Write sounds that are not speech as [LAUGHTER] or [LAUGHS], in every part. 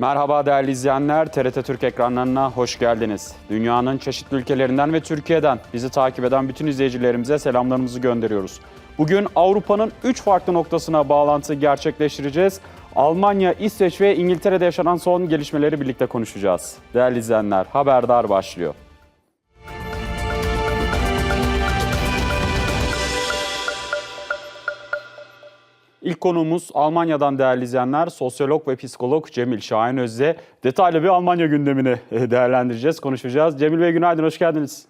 Merhaba değerli izleyenler, TRT Türk ekranlarına hoş geldiniz. Dünyanın çeşitli ülkelerinden ve Türkiye'den bizi takip eden bütün izleyicilerimize selamlarımızı gönderiyoruz. Bugün Avrupa'nın 3 farklı noktasına bağlantı gerçekleştireceğiz. Almanya, İsveç ve İngiltere'de yaşanan son gelişmeleri birlikte konuşacağız. Değerli izleyenler, haberdar başlıyor. İlk konuğumuz Almanya'dan değerli izleyenler, sosyolog ve psikolog Cemil Şahin Özde. Detaylı bir Almanya gündemini e, değerlendireceğiz, konuşacağız. Cemil Bey günaydın, hoş geldiniz.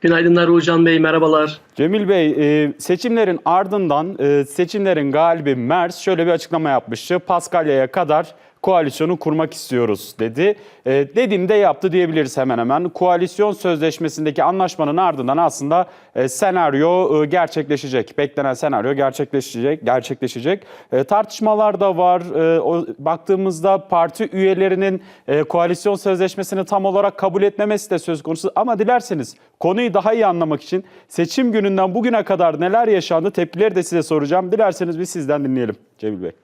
Günaydınlar Uğurcan Bey, merhabalar. Cemil Bey, e, seçimlerin ardından e, seçimlerin galibi Merz şöyle bir açıklama yapmıştı. Paskalya'ya kadar koalisyonu kurmak istiyoruz dedi. E, dediğini de yaptı diyebiliriz hemen hemen. Koalisyon sözleşmesindeki anlaşmanın ardından aslında e, senaryo e, gerçekleşecek. Beklenen senaryo gerçekleşecek. gerçekleşecek. E, tartışmalar da var. E, o, baktığımızda parti üyelerinin e, koalisyon sözleşmesini tam olarak kabul etmemesi de söz konusu. Ama dilerseniz konuyu daha iyi anlamak için seçim gününden bugüne kadar neler yaşandı tepkileri de size soracağım. Dilerseniz bir sizden dinleyelim Cemil Bey.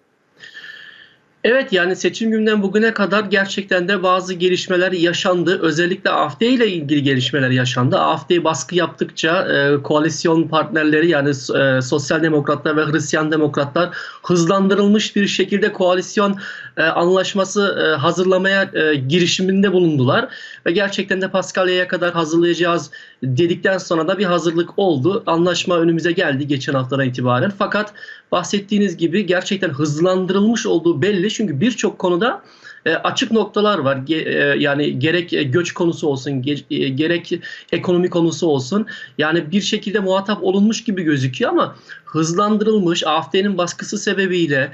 Evet yani seçim gününden bugüne kadar gerçekten de bazı gelişmeler yaşandı. Özellikle AFD ile ilgili gelişmeler yaşandı. AFD baskı yaptıkça e, koalisyon partnerleri yani e, Sosyal Demokratlar ve Hristiyan Demokratlar hızlandırılmış bir şekilde koalisyon e, anlaşması e, hazırlamaya e, girişiminde bulundular. Ve gerçekten de Paskalya'ya kadar hazırlayacağız dedikten sonra da bir hazırlık oldu. Anlaşma önümüze geldi geçen haftadan itibaren. Fakat bahsettiğiniz gibi gerçekten hızlandırılmış olduğu belli. Çünkü birçok konuda e, açık noktalar var. E, yani gerek e, göç konusu olsun, ge- gerek ekonomi konusu olsun. Yani bir şekilde muhatap olunmuş gibi gözüküyor ama hızlandırılmış AFD'nin baskısı sebebiyle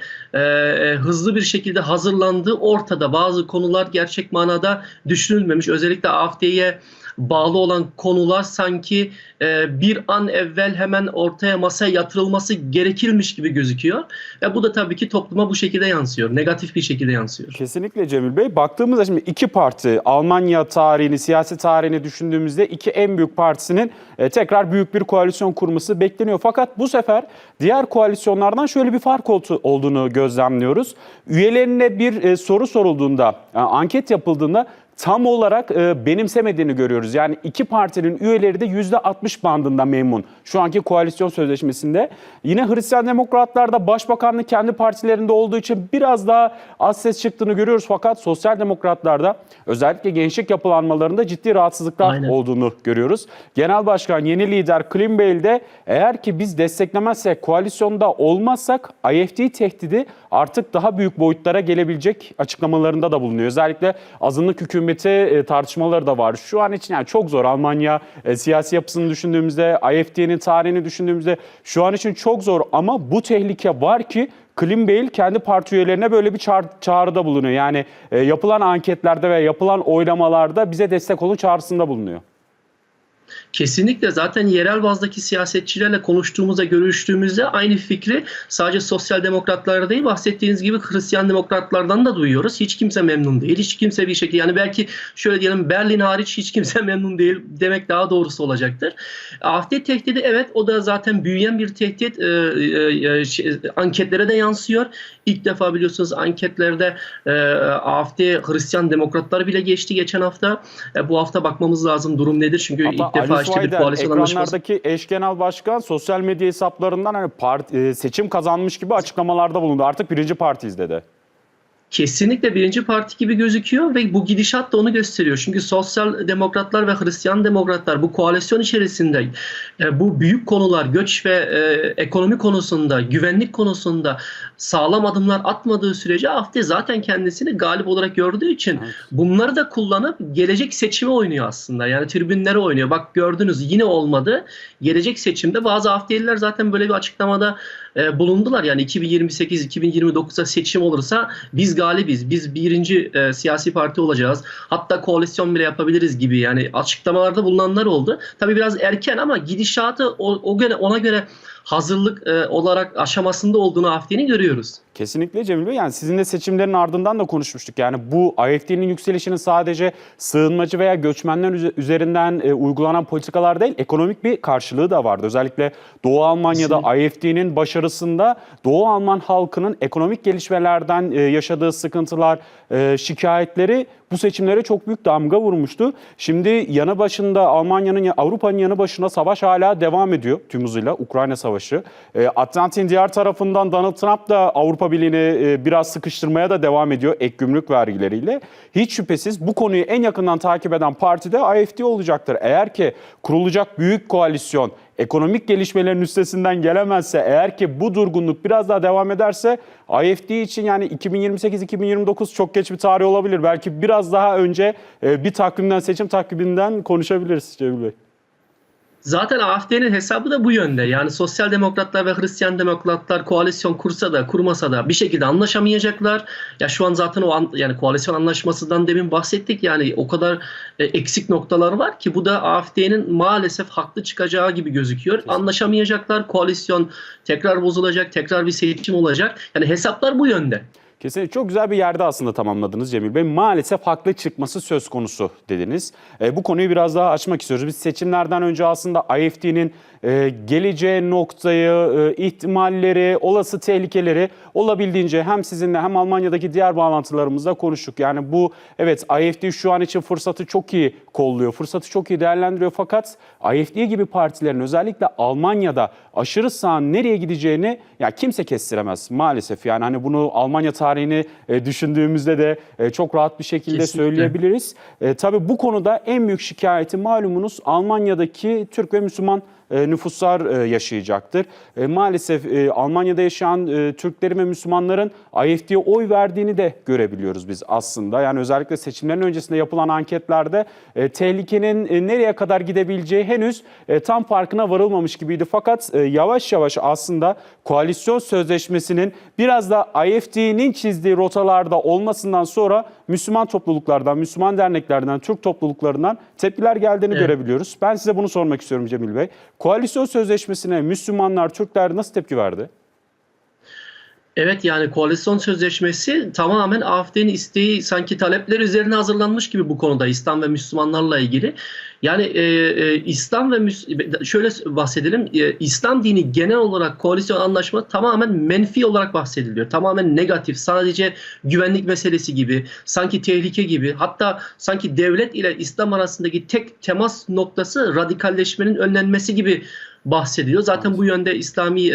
hızlı bir şekilde hazırlandığı ortada. Bazı konular gerçek manada düşünülmemiş. Özellikle AFD'ye bağlı olan konular sanki e, bir an evvel hemen ortaya masaya yatırılması gerekirmiş gibi gözüküyor. Ve bu da tabii ki topluma bu şekilde yansıyor. Negatif bir şekilde yansıyor. Kesinlikle Cemil Bey. Baktığımızda şimdi iki parti Almanya tarihini, siyasi tarihini düşündüğümüzde iki en büyük partisinin e, tekrar büyük bir koalisyon kurması bekleniyor. Fakat bu sefer diğer koalisyonlardan şöyle bir fark oldu- olduğunu gözlemliyoruz. Üyelerine bir e, soru sorulduğunda, e, anket yapıldığında tam olarak e, benimsemediğini görüyoruz. Yani iki partinin üyeleri de %60 bandında memnun. Şu anki koalisyon sözleşmesinde. Yine Hristiyan Demokratlar da başbakanlık kendi partilerinde olduğu için biraz daha az ses çıktığını görüyoruz. Fakat Sosyal Demokratlarda özellikle gençlik yapılanmalarında ciddi rahatsızlıklar Aynen. olduğunu görüyoruz. Genel Başkan yeni lider Bale de eğer ki biz desteklemezsek, koalisyonda olmazsak IFT tehdidi artık daha büyük boyutlara gelebilecek açıklamalarında da bulunuyor. Özellikle azınlık hükümeti e, tartışmaları da var. Şu an için yani çok zor. Almanya e, siyasi yapısını düşündüğümüzde, IFT'nin tarihini düşündüğümüzde şu an için çok zor ama bu tehlike var ki Clean Bale kendi parti üyelerine böyle bir çağrı, çağrıda bulunuyor. Yani e, yapılan anketlerde ve yapılan oylamalarda bize destek olun çağrısında bulunuyor. Kesinlikle zaten yerel bazdaki siyasetçilerle konuştuğumuzda, görüştüğümüzde aynı fikri sadece sosyal demokratlara değil bahsettiğiniz gibi Hristiyan demokratlardan da duyuyoruz. Hiç kimse memnun değil. Hiç kimse bir şekilde yani belki şöyle diyelim Berlin hariç hiç kimse [LAUGHS] memnun değil demek daha doğrusu olacaktır. AFD tehdidi evet o da zaten büyüyen bir tehdit. Ee, e, e, şey, anketlere de yansıyor. İlk defa biliyorsunuz anketlerde e, AFD Hristiyan demokratlar bile geçti geçen hafta. E, bu hafta bakmamız lazım durum nedir? Çünkü Hatta ilk defa Anlaşması. ekranlardaki eş genel başkan sosyal medya hesaplarından hani parti, e, seçim kazanmış gibi açıklamalarda bulundu. Artık birinci partiyiz dedi. Kesinlikle birinci parti gibi gözüküyor ve bu gidişat da onu gösteriyor. Çünkü sosyal demokratlar ve Hristiyan demokratlar bu koalisyon içerisinde e, bu büyük konular göç ve e, ekonomi konusunda, güvenlik konusunda sağlam adımlar atmadığı sürece AFD zaten kendisini galip olarak gördüğü için Evet. bunları da kullanıp gelecek seçime oynuyor aslında. Yani tribünlere oynuyor. Bak gördünüz yine olmadı. Gelecek seçimde bazı AFD'liler zaten böyle bir açıklamada e, bulundular. Yani 2028-2029'da seçim olursa biz galibiz. Biz birinci e, siyasi parti olacağız. Hatta koalisyon bile yapabiliriz gibi yani açıklamalarda bulunanlar oldu. Tabii biraz erken ama gidişatı o, o göre ona göre hazırlık e, olarak aşamasında olduğunu AFD'nin görüyoruz. Kesinlikle Cemil Bey. Yani sizinle seçimlerin ardından da konuşmuştuk. Yani bu AFD'nin yükselişinin sadece sığınmacı veya göçmenler üze- üzerinden e, uygulanan politikalar değil, ekonomik bir karşılığı da vardı. Özellikle Doğu Almanya'da AFD'nin başarılı sonrasında Doğu Alman halkının ekonomik gelişmelerden e, yaşadığı sıkıntılar, e, şikayetleri bu seçimlere çok büyük damga vurmuştu. Şimdi yanı başında Almanya'nın, Avrupa'nın yanı başında savaş hala devam ediyor tüm hızıyla Ukrayna Savaşı. E, Atlantik'in diğer tarafından Donald Trump da Avrupa Birliği'ni e, biraz sıkıştırmaya da devam ediyor ek gümrük vergileriyle. Hiç şüphesiz bu konuyu en yakından takip eden parti de AFD olacaktır. Eğer ki kurulacak büyük koalisyon ekonomik gelişmelerin üstesinden gelemezse, eğer ki bu durgunluk biraz daha devam ederse AFD için yani 2028-2029 çok geç bir tarih olabilir. Belki biraz daha önce e, bir takvimden, seçim takviminden konuşabiliriz Cemil Bey. Zaten AFD'nin hesabı da bu yönde. Yani sosyal demokratlar ve Hristiyan demokratlar koalisyon kursa da kurmasa da bir şekilde anlaşamayacaklar. Ya şu an zaten o an, yani koalisyon anlaşmasından demin bahsettik. Yani o kadar e, eksik noktalar var ki bu da AFD'nin maalesef haklı çıkacağı gibi gözüküyor. Anlaşamayacaklar. Koalisyon tekrar bozulacak, tekrar bir seçim olacak. Yani hesaplar bu yönde. Kesinlikle çok güzel bir yerde aslında tamamladınız Cemil Bey. Maalesef haklı çıkması söz konusu dediniz. E, bu konuyu biraz daha açmak istiyoruz. Biz seçimlerden önce aslında AFD'nin e, geleceği noktayı, e, ihtimalleri, olası tehlikeleri olabildiğince hem sizinle hem Almanya'daki diğer bağlantılarımızda konuştuk. Yani bu evet AFD şu an için fırsatı çok iyi kolluyor, fırsatı çok iyi değerlendiriyor. Fakat AFD gibi partilerin özellikle Almanya'da aşırı sağın nereye gideceğini ya kimse kestiremez maalesef. Yani hani bunu Almanya tarihini e, düşündüğümüzde de e, çok rahat bir şekilde Kesinlikle. söyleyebiliriz. E, tabii bu konuda en büyük şikayeti malumunuz Almanya'daki Türk ve Müslüman nüfuslar e, yaşayacaktır. E, maalesef e, Almanya'da yaşayan e, Türklerin ve Müslümanların AFD'ye oy verdiğini de görebiliyoruz biz aslında. Yani özellikle seçimlerin öncesinde yapılan anketlerde e, tehlikenin e, nereye kadar gidebileceği henüz e, tam farkına varılmamış gibiydi. Fakat e, yavaş yavaş aslında koalisyon sözleşmesinin biraz da AFD'nin çizdiği rotalarda olmasından sonra Müslüman topluluklardan, Müslüman derneklerden, Türk topluluklarından tepkiler geldiğini Evet. görebiliyoruz. Ben size bunu sormak istiyorum Cemil Bey. Koalisyon sözleşmesine Müslümanlar, Türkler nasıl tepki verdi? Evet yani koalisyon sözleşmesi tamamen AFD'nin isteği sanki talepler üzerine hazırlanmış gibi bu konuda İslam ve Müslümanlarla ilgili. Yani e, e, İslam ve Müs- şöyle bahsedelim e, İslam dini genel olarak koalisyon anlaşma tamamen menfi olarak bahsediliyor. Tamamen negatif sadece güvenlik meselesi gibi sanki tehlike gibi hatta sanki devlet ile İslam arasındaki tek temas noktası radikalleşmenin önlenmesi gibi bahsediliyor. Zaten bu yönde İslami e, e,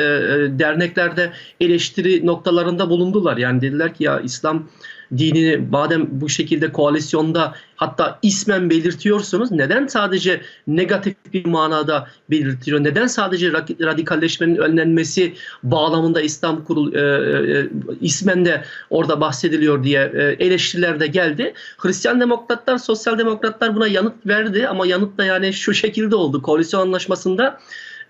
derneklerde eleştiri noktalarında bulundular. Yani dediler ki ya İslam dinini madem bu şekilde koalisyonda hatta ismen belirtiyorsunuz neden sadece negatif bir manada belirtiyor? Neden sadece ra- radikalleşmenin önlenmesi bağlamında İslam kurul e, e, ismen de orada bahsediliyor diye e, eleştiriler de geldi. Hristiyan demokratlar, sosyal demokratlar buna yanıt verdi ama yanıt da yani şu şekilde oldu. Koalisyon anlaşmasında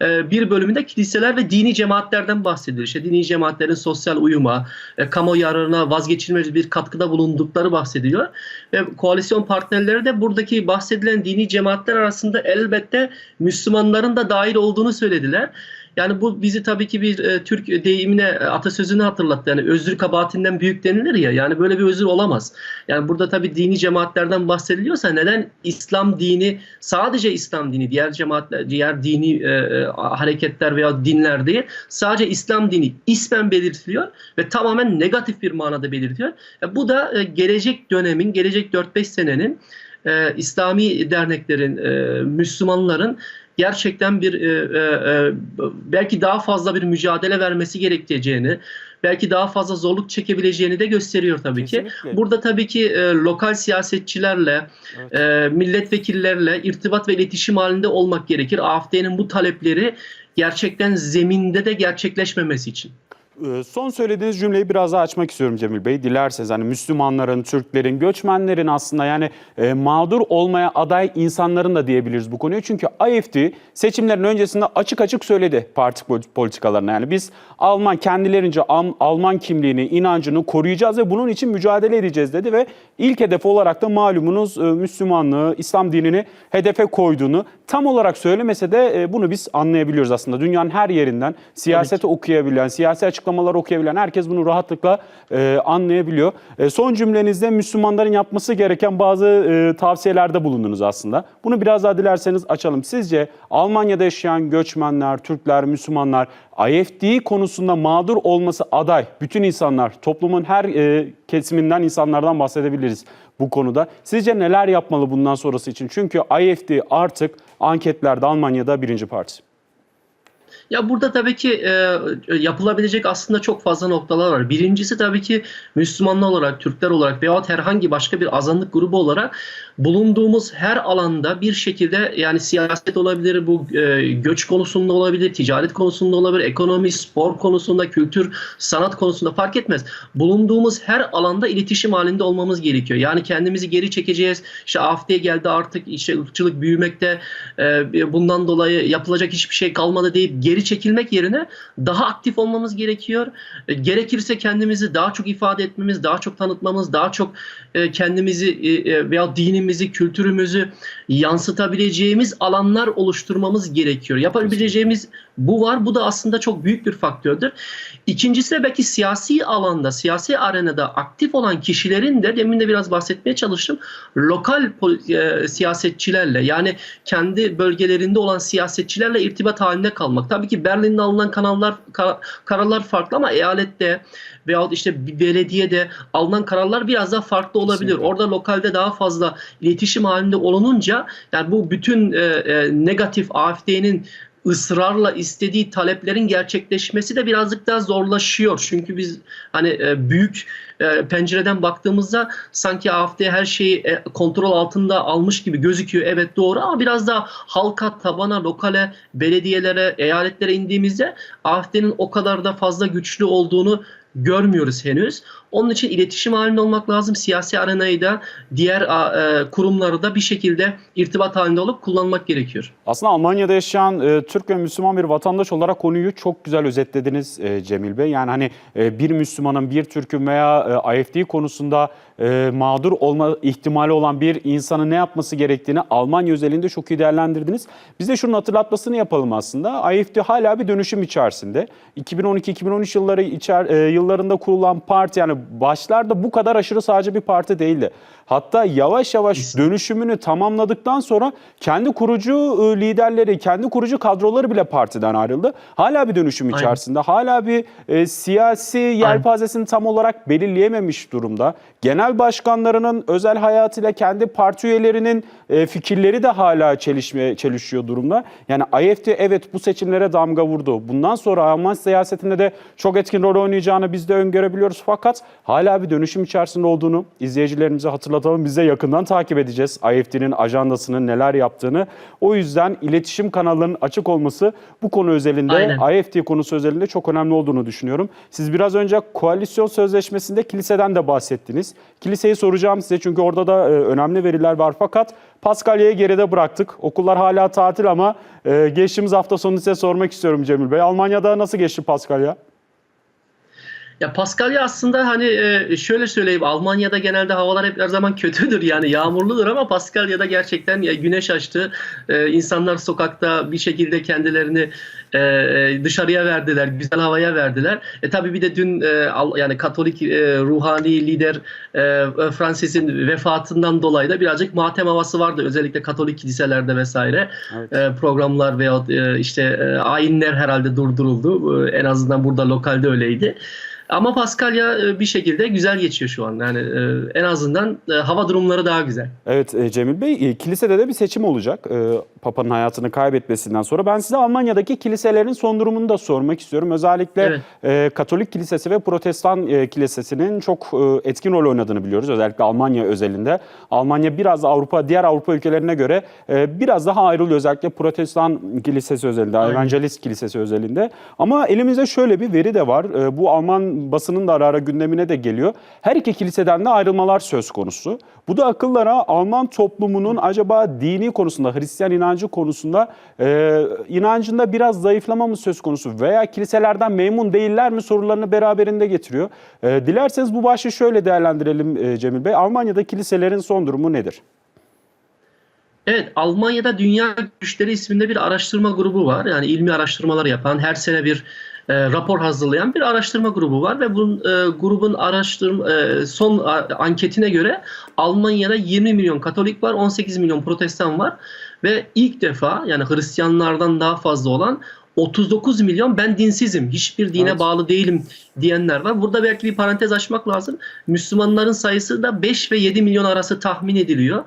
e, bir bölümünde kiliseler ve dini cemaatlerden bahsediyor. İşte dini cemaatlerin sosyal uyuma, e, kamu yararına vazgeçilmez bir katkıda bulundukları bahsediliyor. Ve koalisyon partnerleri de buradaki bahsedilen dini cemaatler arasında elbette Müslümanların da dahil olduğunu söylediler. Yani bu bizi tabii ki bir e, Türk deyimine, e, atasözünü hatırlattı. Yani özür kabahatinden büyük denilir ya. Yani böyle bir özür olamaz. Yani burada tabii dini cemaatlerden bahsediliyorsa neden İslam dini sadece İslam dini, diğer cemaatler, diğer dini e, e, hareketler veya dinler değil, sadece İslam dini ismen belirtiliyor ve tamamen negatif bir manada belirtiyor. E, bu da e, gelecek dönemin, gelecek 4-5 senenin e, İslami derneklerin, e, Müslümanların gerçekten bir e, e, e, belki daha fazla bir mücadele vermesi gerekeceğini, belki daha fazla zorluk çekebileceğini de gösteriyor tabii ki. Kesinlikle. Burada tabii ki e, lokal siyasetçilerle, e, milletvekillerle irtibat ve iletişim halinde olmak gerekir. AFD'nin bu talepleri gerçekten zeminde de gerçekleşmemesi için. Ee, Son söylediğiniz cümleyi biraz daha açmak istiyorum Cemil Bey. Dilerseniz hani Müslümanların, Türklerin, göçmenlerin aslında yani e, mağdur olmaya aday insanların da diyebiliriz bu konuyu. Çünkü AFD seçimlerin öncesinde açık açık söyledi parti pol- politikalarına. Yani biz Alman kendilerince Alman kimliğini, inancını koruyacağız ve bunun için mücadele edeceğiz dedi ve ilk hedef olarak da malumunuz e, Müslümanlığı, İslam dinini hedefe koyduğunu tam olarak söylemese de e, bunu biz anlayabiliyoruz aslında. Dünyanın her yerinden siyaseti okuyabilen, siyasi açıklamalar açıklamaları okuyabilen herkes bunu rahatlıkla e, anlayabiliyor. E, son cümlenizde Müslümanların yapması gereken bazı e, tavsiyelerde bulundunuz aslında. Bunu biraz daha dilerseniz açalım. Sizce Almanya'da yaşayan göçmenler, Türkler, Müslümanlar IFD konusunda mağdur olması aday bütün insanlar, toplumun her e, kesiminden insanlardan bahsedebiliriz bu konuda. Sizce neler yapmalı bundan sonrası için? Çünkü IFD artık anketlerde Almanya'da birinci parti. Ya burada tabii ki e, yapılabilecek aslında çok fazla noktalar var. Birincisi tabii ki Müslümanlar olarak, Türkler olarak veyahut herhangi başka bir azınlık grubu olarak bulunduğumuz her alanda bir şekilde yani siyaset olabilir, bu e, göç konusunda olabilir, ticaret konusunda olabilir, ekonomi, spor konusunda, kültür, sanat konusunda fark etmez. Bulunduğumuz her alanda iletişim halinde olmamız gerekiyor. Yani kendimizi geri çekeceğiz. İşte AFD geldi artık işte ırkçılık büyümekte e, bundan dolayı yapılacak hiçbir şey kalmadı deyip geri çekilmek yerine daha aktif olmamız gerekiyor. E, gerekirse kendimizi daha çok ifade etmemiz, daha çok tanıtmamız, daha çok e, kendimizi e, e, veya dinimizi, kültürümüzü yansıtabileceğimiz alanlar oluşturmamız gerekiyor. Yapabileceğimiz bu var. Bu da aslında çok büyük bir faktördür. İkincisi de belki siyasi alanda, siyasi arenada aktif olan kişilerin de demin de biraz bahsetmeye çalıştım. Lokal e, siyasetçilerle yani kendi bölgelerinde olan siyasetçilerle irtibat halinde kalmak. Tabii ki Berlin'de alınan kanallar kar- kararlar farklı ama eyalette veyahut işte belediyede alınan kararlar biraz daha farklı olabilir. Kesinlikle. Orada lokalde daha fazla iletişim halinde olununca yani bu bütün e, e, negatif AFD'nin ısrarla istediği taleplerin gerçekleşmesi de birazcık daha zorlaşıyor. Çünkü biz hani e, büyük e, pencereden baktığımızda sanki AFD her şeyi e, kontrol altında almış gibi gözüküyor. Evet doğru ama biraz daha halka, tabana, lokale, belediyelere, eyaletlere indiğimizde AFD'nin o kadar da fazla güçlü olduğunu görmüyoruz henüz. Onun için iletişim halinde olmak lazım. Siyasi arenayı da diğer e, kurumları da bir şekilde irtibat halinde olup kullanmak gerekiyor. Aslında Almanya'da yaşayan e, Türk ve Müslüman bir vatandaş olarak konuyu çok güzel özetlediniz e, Cemil Bey. Yani hani e, bir Müslümanın, bir Türk'ün veya e, IFD konusunda e, mağdur olma ihtimali olan bir insanın ne yapması gerektiğini Almanya özelinde çok iyi değerlendirdiniz. Biz de şunun hatırlatmasını yapalım aslında. IFD hala bir dönüşüm içerisinde. 2012-2013 yılları içer, e, yıllarında kurulan parti yani başlarda bu kadar aşırı sağcı bir parti değildi. Hatta yavaş yavaş dönüşümünü tamamladıktan sonra kendi kurucu e, liderleri, kendi kurucu kadroları bile partiden ayrıldı. Hala bir dönüşüm Aynen. içerisinde. Hala bir e, siyasi yelpazesini tam olarak belirleyememiş durumda. Genel başkanlarının özel hayatıyla kendi parti üyelerinin e, fikirleri de hala çelişme, çelişiyor durumda. Yani IFD evet bu seçimlere damga vurdu. Bundan sonra Alman siyasetinde de çok etkin rol oynayacağını biz de öngörebiliyoruz. Fakat hala bir dönüşüm içerisinde olduğunu izleyicilerimize hatırlatalım. Biz de yakından takip edeceğiz IFD'nin ajandasının neler yaptığını. O yüzden iletişim kanallarının açık olması bu konu özelinde Aynen. IFD konusu özelinde çok önemli olduğunu düşünüyorum. Siz biraz önce koalisyon sözleşmesinde kiliseden de bahsettiniz. Kiliseyi soracağım size çünkü orada da e, önemli veriler var fakat Paskalya'yı geride bıraktık. Okullar hala tatil ama e, geçtiğimiz hafta sonu size sormak istiyorum Cemil Bey. Almanya'da nasıl geçti Paskalya? Ya Paskalya aslında hani e, şöyle söyleyeyim Almanya'da genelde havalar hep her zaman kötüdür yani yağmurludur ama Paskalya'da gerçekten ya güneş açtı. E, insanlar sokakta bir şekilde kendilerini e, dışarıya verdiler, güzel havaya verdiler. E tabii bir de dün yani Katolik ruhani lider Francis'in vefatından dolayı da birazcık matem havası vardı özellikle Katolik kiliselerde vesaire. Evet. Programlar veya işte ayinler herhalde durduruldu. En azından burada lokalde öyleydi. Ama Paskalya e, bir şekilde güzel geçiyor şu an. Yani e, en azından e, hava durumları daha güzel. Evet Cemil Bey, kilisede de bir seçim olacak. Papa'nın hayatını kaybetmesinden sonra. Ben size Almanya'daki kiliselerin son durumunu da sormak istiyorum. Özellikle Evet. Katolik kilisesi ve Protestan kilisesinin çok etkin rol oynadığını biliyoruz. Özellikle Almanya özelinde. Almanya biraz Avrupa, diğer Avrupa ülkelerine göre biraz daha ayrılıyor. Özellikle Protestan kilisesi özelinde. Evangelist kilisesi özelinde. Ama elimizde şöyle bir veri de var. Bu Alman basının da ara ara gündemine de geliyor. Her iki kiliseden de ayrılmalar söz konusu. Bu da akıllara Alman toplumunun acaba dini konusunda, Hristiyan inancı konusunda e, inancında biraz zayıflama mı söz konusu veya kiliselerden memnun değiller mi sorularını beraberinde getiriyor. E, dilerseniz bu başlığı şöyle değerlendirelim e, Cemil Bey. Almanya'da kiliselerin son durumu nedir? Evet, Almanya'da Dünya Güçleri isminde bir araştırma grubu var. Yani ilmi araştırmalar yapan, her sene bir e, rapor hazırlayan bir araştırma grubu var ve bunun e, grubun araştırma e, son a- anketine göre Almanya'da 20 milyon Katolik var, 18 milyon Protestan var ve ilk defa yani Hristiyanlardan daha fazla olan 39 milyon ben dinsizim, hiçbir dine Evet. bağlı değilim diyenler var. Burada belki bir parantez açmak lazım. Müslümanların sayısı da 5 ve 7 milyon arası tahmin ediliyor.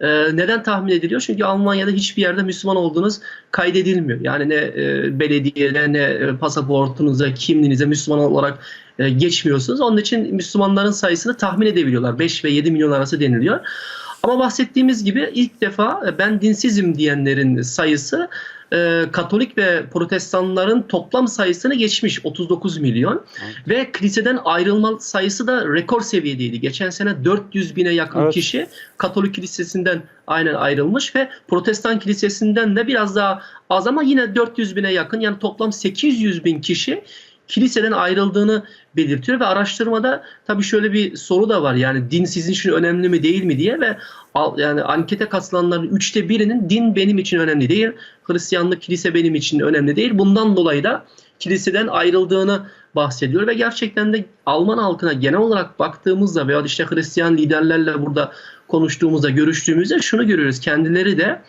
Ee, neden tahmin ediliyor? Çünkü Almanya'da hiçbir yerde Müslüman olduğunuz kaydedilmiyor. Yani ne e, belediyede ne e, pasaportunuza, kimliğinize Müslüman olarak e, geçmiyorsunuz. Onun için Müslümanların sayısını tahmin edebiliyorlar. 5 ve 7 milyon arası deniliyor. Ama bahsettiğimiz gibi ilk defa e, ben dinsizim diyenlerin sayısı e, Katolik ve Protestanların toplam sayısını geçmiş 39 milyon ve kiliseden ayrılma sayısı da rekor seviyedeydi. Geçen sene 400 bine yakın Evet. kişi Katolik kilisesinden aynen ayrılmış ve Protestan kilisesinden de biraz daha az ama yine 400 bine yakın yani toplam 800 bin kişi kiliseden ayrıldığını belirtiyor ve araştırmada tabii şöyle bir soru da var yani din sizin için önemli mi değil mi diye ve yani ankete katılanların üçte birinin din benim için önemli değil, Hristiyanlık kilise benim için önemli değil. Bundan dolayı da kiliseden ayrıldığını bahsediyor ve gerçekten de Alman halkına genel olarak baktığımızda veya işte Hristiyan liderlerle burada konuştuğumuzda, görüştüğümüzde şunu görüyoruz. Kendileri de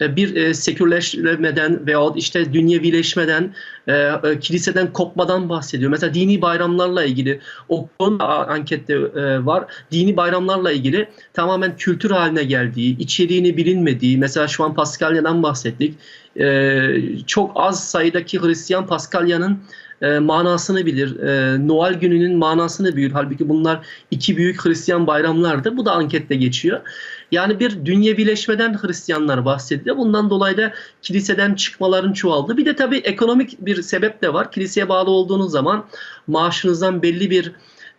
e, bir e, sekülerleşmeden veya işte dünyevileşmeden, e, kiliseden kopmadan bahsediyor. Mesela dini bayramlarla ilgili o konu da a- ankette var. Dini bayramlarla ilgili tamamen kültür haline geldiği, içeriğini bilinmediği, mesela şu an Paskalya'dan bahsettik. Çok az sayıdaki Hristiyan Paskalya'nın e, manasını bilir. E, Noel gününün manasını bilir. Halbuki bunlar iki büyük Hristiyan bayramlardı. Bu da ankette geçiyor. Yani bir dünyevileşmeden Hristiyanlar bahsediliyor. Bundan dolayı da kiliseden çıkmaların çoğaldı. Bir de tabii ekonomik bir sebep de var. Kiliseye bağlı olduğunuz zaman maaşınızdan belli bir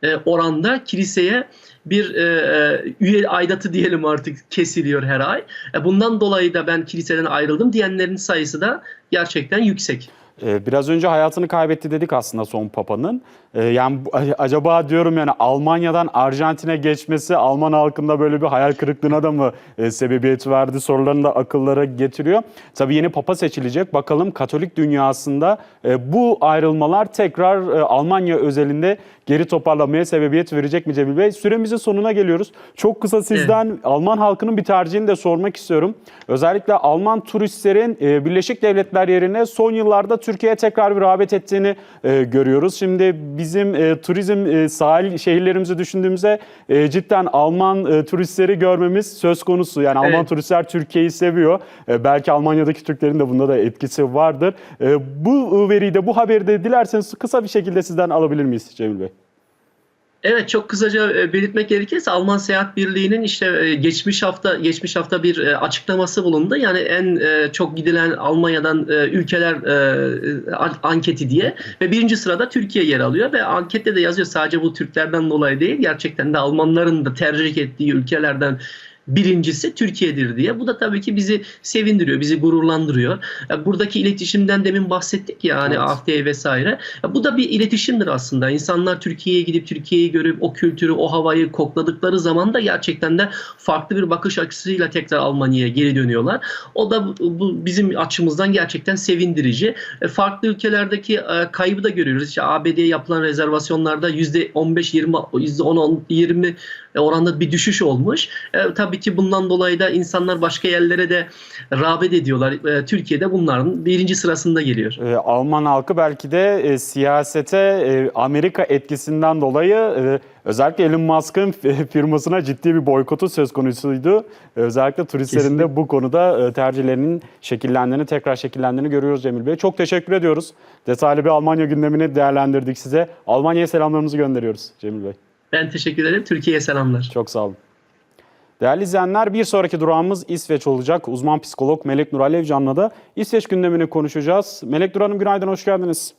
e, oranda kiliseye bir e, e, üye aidatı diyelim artık kesiliyor her ay. E, bundan dolayı da ben kiliseden ayrıldım diyenlerin sayısı da gerçekten yüksek. Ee, Biraz önce hayatını kaybetti dedik aslında son papanın. Ee, Yani acaba diyorum yani Almanya'dan Arjantin'e geçmesi Alman halkında böyle bir hayal kırıklığına da mı e, sebebiyet verdi sorularını da akıllara getiriyor. Tabii yeni papa seçilecek. Bakalım Katolik dünyasında e, bu ayrılmalar tekrar e, Almanya özelinde geri toparlamaya sebebiyet verecek mi Cemil Bey? Süremizin sonuna geliyoruz. Çok kısa sizden Alman halkının bir tercihini de sormak istiyorum. Özellikle Alman turistlerin e, Birleşik Devletler yerine son yıllarda Türkiye'ye tekrar bir rağbet ettiğini e, görüyoruz. Şimdi bizim e, turizm sahil şehirlerimizi düşündüğümüzde cidden Alman turistleri görmemiz söz konusu. Yani Alman Evet. turistler Türkiye'yi seviyor. Belki Almanya'daki Türklerin de bunda da etkisi vardır. Bu veriyi de bu haberi de dilerseniz kısa bir şekilde sizden alabilir miyiz Cemil Bey? Evet çok kısaca e, belirtmek gerekirse Alman Seyahat Birliği'nin işte e, geçmiş hafta geçmiş hafta bir e, açıklaması bulundu. Yani en çok gidilen Almanya'dan ülkeler an- anketi diye ve birinci sırada Türkiye yer alıyor ve ankette de yazıyor sadece bu Türklerden dolayı değil gerçekten de Almanların da tercih ettiği ülkelerden birincisi Türkiye'dir diye. Bu da tabii ki bizi sevindiriyor, bizi gururlandırıyor. Buradaki iletişimden demin bahsettik ya hani Evet. AFD vesaire. Bu da bir iletişimdir aslında. İnsanlar Türkiye'ye gidip Türkiye'yi görüp o kültürü, o havayı kokladıkları zaman da gerçekten de farklı bir bakış açısıyla tekrar Almanya'ya geri dönüyorlar. O da bu- bu bizim açımızdan gerçekten sevindirici. E, Farklı ülkelerdeki e, kaybı da görüyoruz. İşte ABD'ye yapılan rezervasyonlarda %15-20, %10-20 oranda bir düşüş olmuş. E, tabii ki bundan dolayı da insanlar başka yerlere de rağbet ediyorlar. E, Türkiye'de bunların birinci sırasında geliyor. Ee, Alman halkı belki de e, siyasete e, Amerika etkisinden dolayı e, özellikle Elon Musk'ın [LAUGHS] firmasına ciddi bir boykotu söz konusuydu. Özellikle turistlerin de bu konuda e, tercihlerinin şekillendiğini, tekrar şekillendiğini görüyoruz Cemil Bey. Çok teşekkür ediyoruz. Detaylı bir Almanya gündemini değerlendirdik size. Almanya'ya selamlarımızı gönderiyoruz Cemil Bey. Ben teşekkür ederim. Türkiye'ye selamlar. Çok sağ olun. Değerli izleyenler bir sonraki durağımız İsveç olacak. Uzman psikolog Melek Nur Alevcan'la da İsveç gündemini konuşacağız. Melek Nur Hanım günaydın, hoş geldiniz.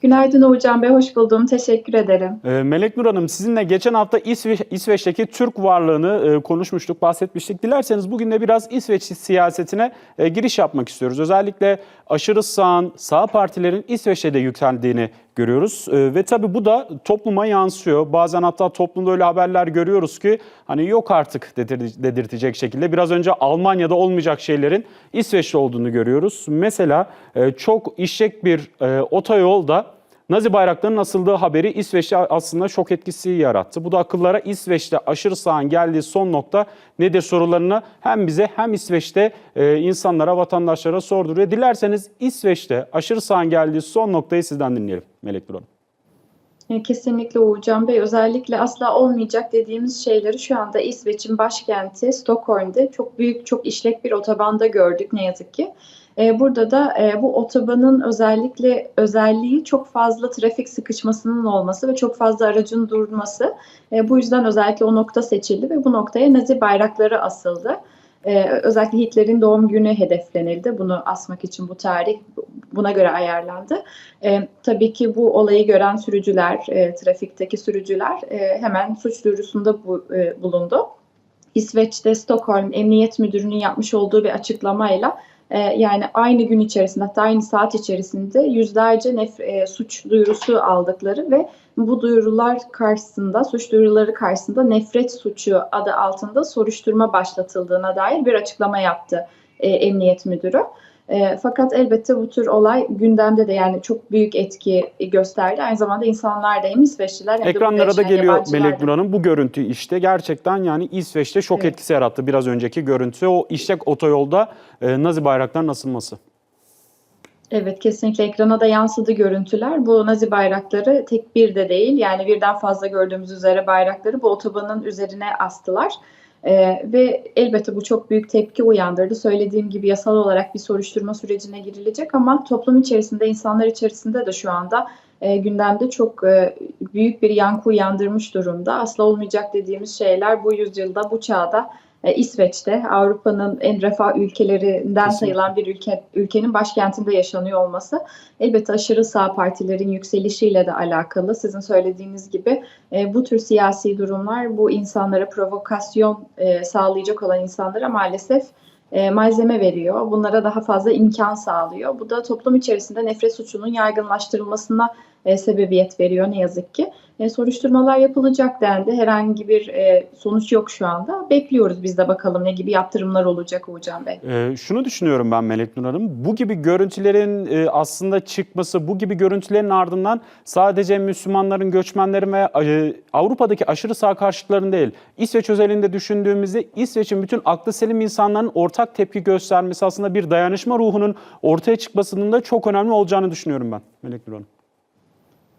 Günaydın Uğurcan Bey, hoş buldum. Teşekkür ederim. Ee, Melek Nur Hanım sizinle geçen hafta İsveç, İsveç'teki Türk varlığını e, konuşmuştuk, bahsetmiştik. Dilerseniz bugün de biraz İsveç siyasetine e, giriş yapmak istiyoruz. Özellikle aşırı sağın, sağ partilerin İsveç'te de yükseldiğini görüyoruz. E, ve tabii bu da topluma yansıyor. Bazen hatta toplumda öyle haberler görüyoruz ki hani yok artık dedir- dedirtecek şekilde. Biraz önce Almanya'da olmayacak şeylerin İsveç'te olduğunu görüyoruz. Mesela e, çok işlek bir e, otoyolda Nazi bayraklarının asıldığı haberi İsveç'te aslında şok etkisi yarattı. Bu da akıllara İsveç'te aşırı sağın geldiği son nokta nedir sorularını hem bize hem İsveç'te e, insanlara, vatandaşlara sorduruyor. Dilerseniz İsveç'te aşırı sağın geldiği son noktayı sizden dinleyelim Melek Nur Hanım. E, Kesinlikle Uğurcan Bey. Özellikle asla olmayacak dediğimiz şeyleri şu anda İsveç'in başkenti Stockholm'de çok büyük, çok işlek bir otobanda gördük ne yazık ki. E, Burada da e, bu otobanın özellikle özelliği çok fazla trafik sıkışmasının olması ve çok fazla aracın durması. E, Bu yüzden özellikle o nokta seçildi ve bu noktaya Nazi bayrakları asıldı. Özellikle Hitler'in doğum günü hedeflenildi. Bunu asmak için bu tarih buna göre ayarlandı. Tabii ki bu olayı gören sürücüler, trafikteki sürücüler hemen suç duyurusunda bu, bulundu. İsveç'te Stockholm Emniyet Müdürü'nün yapmış olduğu bir açıklamayla e, yani aynı gün içerisinde hatta aynı saat içerisinde yüzlerce nef- e, suç duyurusu aldıkları ve bu duyurular karşısında, suç duyuruları karşısında nefret suçu adı altında soruşturma başlatıldığına dair bir açıklama yaptı e, Emniyet Müdürü. E, fakat elbette bu tür olay gündemde de yani çok büyük etki gösterdi. Aynı zamanda insanlar da hem İsveçliler hem de Ekranlara da geliyor Melek Nur Hanım. Bu görüntü işte gerçekten yani İsveç'te şok Evet. etkisi yarattı biraz önceki görüntü. O işlek otoyolda e, Nazi bayraklarının asılması. Evet kesinlikle ekrana da yansıdı görüntüler. Bu Nazi bayrakları tek bir de değil yani birden fazla gördüğümüz üzere bayrakları bu otobanın üzerine astılar. Ee, ve elbette bu çok büyük tepki uyandırdı. Söylediğim gibi yasal olarak bir soruşturma sürecine girilecek ama toplum içerisinde, insanlar içerisinde de şu anda e, gündemde çok e, büyük bir yankı uyandırmış durumda. Asla olmayacak dediğimiz şeyler bu yüzyılda, bu çağda e, İsveç'te Avrupa'nın en refah ülkelerinden Kesinlikle. sayılan bir ülke ülkenin başkentinde yaşanıyor olması elbette aşırı sağ partilerin yükselişiyle de alakalı. Sizin söylediğiniz gibi e, bu tür siyasi durumlar bu insanlara provokasyon e, sağlayacak olan insanlara maalesef e, malzeme veriyor. Bunlara daha fazla imkan sağlıyor. Bu da toplum içerisinde nefret suçunun yaygınlaştırılmasına e, sebebiyet veriyor ne yazık ki. E, soruşturmalar yapılacak dendi. Herhangi bir e, sonuç yok şu anda. Bekliyoruz biz de bakalım ne gibi yaptırımlar olacak Uğurcan Bey. Ee, şunu düşünüyorum ben Melek Nur Hanım. Bu gibi görüntülerin e, aslında çıkması, bu gibi görüntülerin ardından sadece Müslümanların, göçmenlerin ve e, Avrupa'daki aşırı sağ karşıtların değil, İsveç özelinde düşündüğümüzde İsveç'in bütün aklı selim insanların ortak tepki göstermesi aslında bir dayanışma ruhunun ortaya çıkmasının da çok önemli olacağını düşünüyorum ben Melek Nur Hanım.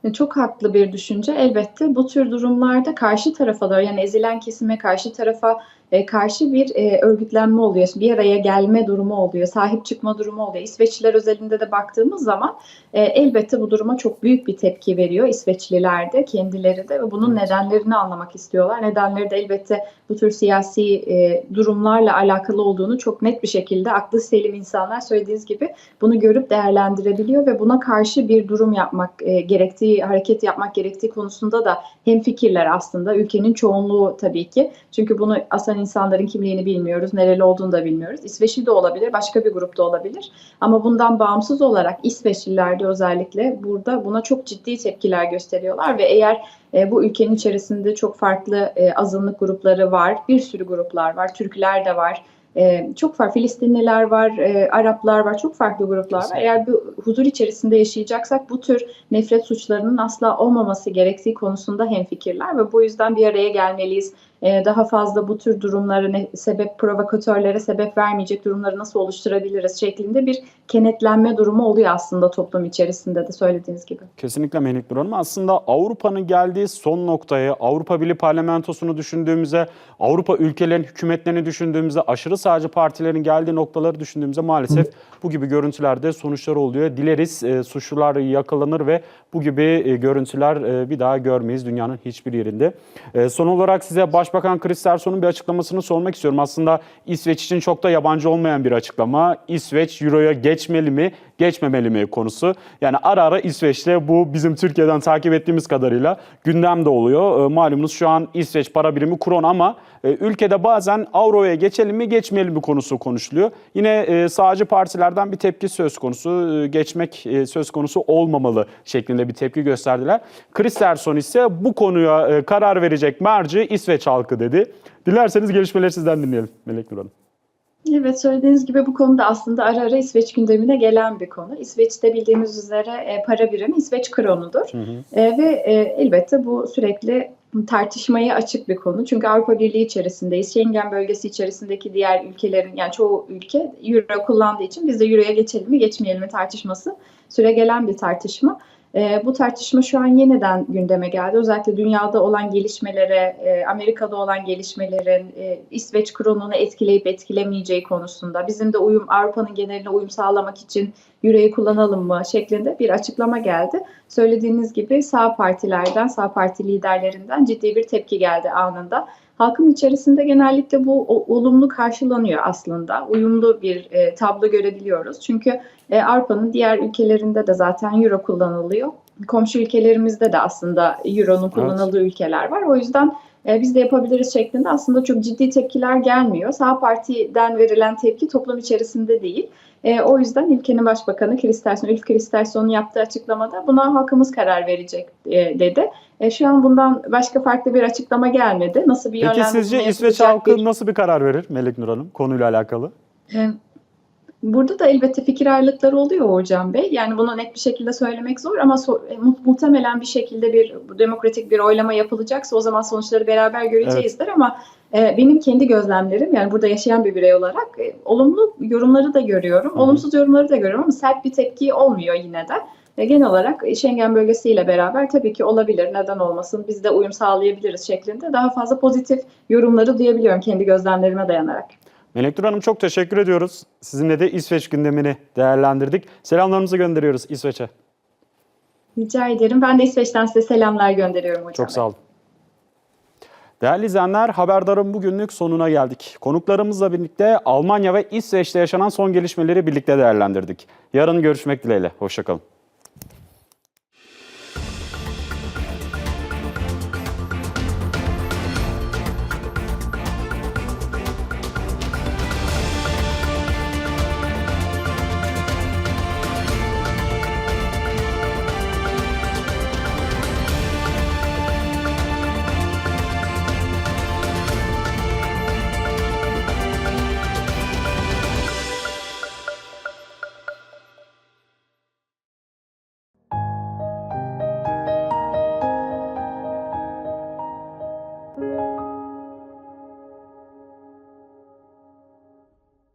E, Çok haklı bir düşünce. Elbette bu tür durumlarda karşı tarafa da yani ezilen kesime karşı tarafa e, karşı bir e, örgütlenme oluyor. Bir araya gelme durumu oluyor. Sahip çıkma durumu oluyor. İsveçliler özelinde de baktığımız zaman e, elbette bu duruma çok büyük bir tepki veriyor İsveçliler de kendileri de ve bunun nedenlerini anlamak istiyorlar. Nedenleri de elbette bu tür siyasi e, durumlarla alakalı olduğunu çok net bir şekilde aklı selim insanlar söylediğiniz gibi bunu görüp değerlendirebiliyor ve buna karşı bir durum yapmak e, gerektiği, hareket yapmak gerektiği konusunda da hemfikirler aslında. Ülkenin çoğunluğu tabii ki. Çünkü bunu asan insanların kimliğini bilmiyoruz, nereli olduğunu da bilmiyoruz. İsveçli de olabilir, başka bir grupta olabilir. Ama bundan bağımsız olarak İsveçliler de özellikle burada buna çok ciddi tepkiler gösteriyorlar ve eğer e, bu ülkenin içerisinde çok farklı e, azınlık grupları var, bir sürü gruplar var, Türkler de var. E, çok farklı Filistinliler var, e, Araplar var, çok farklı gruplar var. Eğer bu huzur içerisinde yaşayacaksak bu tür nefret suçlarının asla olmaması gerektiği konusunda hemfikirler ve bu yüzden bir araya gelmeliyiz. E, daha fazla bu tür durumları ne- sebep provokatörlere sebep vermeyecek durumları nasıl oluşturabiliriz şeklinde bir kenetlenme durumu oluyor aslında toplum içerisinde de söylediğiniz gibi. Kesinlikle Melek Nur Hanım. Aslında Avrupa'nın geldiği son noktayı, Avrupa Birliği Parlamentosu'nu düşündüğümüzde, Avrupa ülkelerin hükümetlerini düşündüğümüzde, aşırı sağcı partilerin geldiği noktaları düşündüğümüzde maalesef bu gibi görüntülerde sonuçları oluyor. Dileriz e, suçlular yakalanır ve bu gibi e, görüntüler e, bir daha görmeyiz dünyanın hiçbir yerinde. E, son olarak size Başbakan Kristersson'un bir açıklamasını sormak istiyorum. Aslında İsveç için çok da yabancı olmayan bir açıklama. İsveç Euro'ya geçmeli mi, geçmemeli mi konusu. Yani ara ara İsveç'te bu bizim Türkiye'den takip ettiğimiz kadarıyla gündemde oluyor. E, malumunuz şu an İsveç para birimi kron ama e, ülkede bazen avroya geçelim mi geçmeyelim mi konusu konuşuluyor. Yine e, sağcı partilerden bir tepki söz konusu. E, geçmek söz konusu olmamalı şeklinde bir tepki gösterdiler. Kristersson ise bu konuya karar verecek merci İsveç halkı dedi. Dilerseniz gelişmeleri sizden dinleyelim Melek Nur Hanım. Evet söylediğiniz gibi bu konuda aslında ara ara İsveç gündemine gelen bir konu. İsveç'te bildiğimiz üzere e, para birimi İsveç kronudur. E, ve e, elbette bu sürekli tartışmaya açık bir konu. Çünkü Avrupa Birliği içerisindeyiz. Schengen bölgesi içerisindeki diğer ülkelerin yani çoğu ülke euro kullandığı için biz de euroya geçelim mi geçmeyelim mi tartışması süre gelen bir tartışma. E, bu tartışma şu an yeniden gündeme geldi. Özellikle dünyada olan gelişmelere, e, Amerika'da olan gelişmelerin e, İsveç kronunu etkileyip etkilemeyeceği konusunda bizim de uyum Avrupa'nın geneline uyum sağlamak için Euro'yu kullanalım mı şeklinde bir açıklama geldi. Söylediğiniz gibi sağ partilerden, sağ parti liderlerinden ciddi bir tepki geldi anında. Halkın içerisinde genellikle bu o- olumlu karşılanıyor aslında. Uyumlu bir e, tablo görebiliyoruz. Çünkü e, Avrupa'nın diğer ülkelerinde de zaten euro kullanılıyor. Komşu ülkelerimizde de aslında euronun kullanıldığı ülkeler var. O yüzden e, biz de yapabiliriz şeklinde aslında çok ciddi tepkiler gelmiyor. Sağ partiden verilen tepki toplum içerisinde değil. E, o yüzden ülkenin başbakanı Kristersson, Ulf Kristersson'un yaptığı açıklamada buna halkımız karar verecek e, dedi. E, şu an bundan başka farklı bir açıklama gelmedi. Nasıl bir Peki sizce İsveç halkı bir- nasıl bir karar verir Melek Nur Hanım konuyla alakalı? Ee, Burada da elbette fikir ayrılıkları oluyor Orcan Bey. Yani bunu net bir şekilde söylemek zor ama so- e, mu- muhtemelen bir şekilde bir demokratik bir oylama yapılacaksa o zaman sonuçları beraber göreceğizdir ama e, benim kendi gözlemlerim yani burada yaşayan bir birey olarak e, olumlu yorumları da görüyorum, Hı olumsuz yorumları da görüyorum ama sert bir tepki olmuyor yine de. E, genel olarak Schengen bölgesiyle beraber tabii ki olabilir, neden olmasın, biz de uyum sağlayabiliriz şeklinde daha fazla pozitif yorumları duyabiliyorum kendi gözlemlerime dayanarak. Melek Nur Hanım çok teşekkür ediyoruz. Sizinle de İsveç gündemini değerlendirdik. Selamlarımızı gönderiyoruz İsveç'e. Rica ederim. Ben de İsveç'ten size selamlar gönderiyorum hocam. Çok sağ olun. Değerli izleyenler, Haberdar'ın bugünlük sonuna geldik. Konuklarımızla birlikte Almanya ve İsveç'te yaşanan son gelişmeleri birlikte değerlendirdik. Yarın görüşmek dileğiyle. Hoşçakalın.